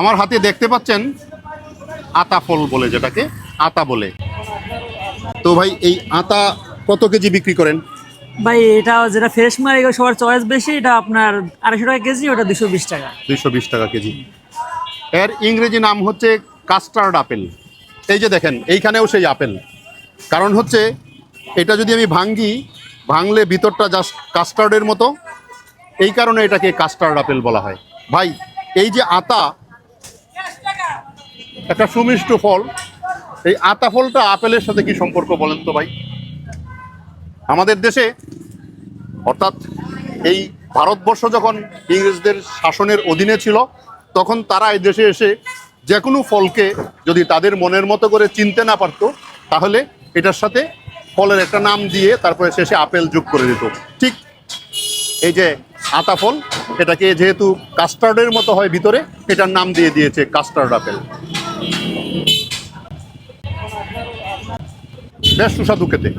আমার হাতে দেখতে পাচ্ছেন আতা ফল বলে যেটাকে আতা বলে। তো ভাই এই আতা কত কেজি বিক্রি করেন? ভাই এটা যেটা ফ্রেশ মাল এগুলো সবার চয়েস বেশি এটা আপনার আড়াইশো টাকা কেজি ওটা দুশো বিশ টাকা। দুইশো বিশ টাকা কেজি। এর ইংরেজি নাম হচ্ছে কাস্টার্ড আপেল এই যে দেখেন এইখানেও সেই আপেল কারণ হচ্ছে এটা যদি আমি ভাঙ্গি ভাঙলে ভিতরটা জাস্ট কাস্টার্ডের মতো। এই কারণে এটাকে কাস্টার্ড আপেল বলা হয়। ভাই এই যে আতা একটা সুমিষ্ট ফল। এই আতা ফলটা আপেলের সাথে কি সম্পর্ক বলেন তো ভাই? আমাদের দেশে অর্থাৎ এই ভারতবর্ষ যখন ইংরেজদের শাসনের অধীনে ছিল, তখন তারা এই দেশে এসে যে কোনো ফলকে যদি তাদের মনের মতো করে চিনতে না পারতো, তাহলে এটার সাথে ফলের একটা নাম দিয়ে তারপরে শেষে আপেল যোগ করে দিত। ঠিক এই যে আতা ফল, এটাকে যেহেতু কাস্টার্ডের মতো হয় ভিতরে, এটার নাম দিয়ে দিয়েছে custard apple. বেশ সুস্বাদু খেতে